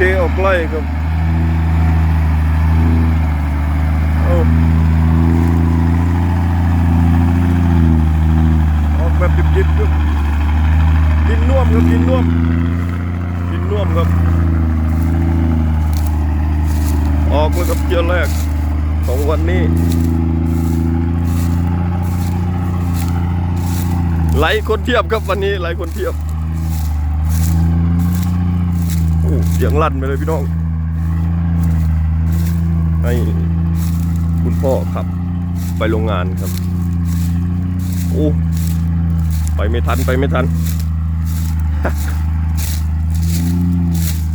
เคออกล่ครับเอออกแบบดิบๆครับดินน่วมครับดินน่วมดินน่วมครับ ออกเลยครับเกียร์แรกของวันนี้ ไหลคนเทียบครับวันนี้ไหลคนเทียบ เสียงลั่นไปเลยพี่น้อง ให้คุณพ่อขับ ไปโรงงานครับ โอ้ไปไม่ทันไปไม่ทัน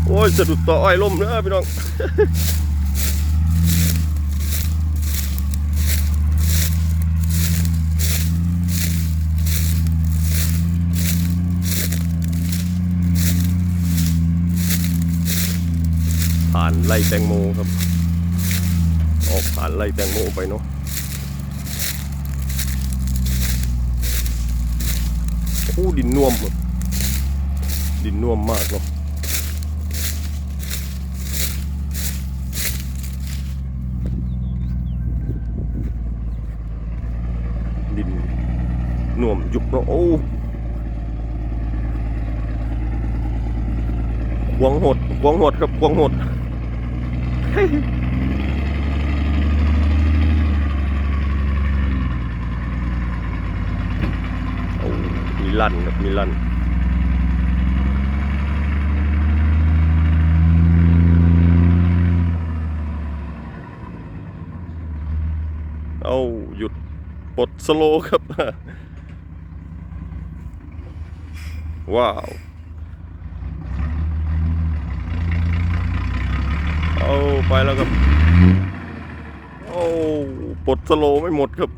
โอ้ยสะดุดต่ออ้อยล่มเนอะพี่น้อง ผ่านไล่แตงโมครับ ออกผ่านไล่แตงโมไปเนาะโอ้ดินน่วมครับดินน่วมมากเนาะดินน่วมยุบเนาะโอ้ควงหดควงหดครับควงหด มีลั่นครับมีลั่นเอาหยุดปลดสโลครับ ว้าว เอา ไปแล้วครับ โอ้ปลดสโลไม่หมดครับ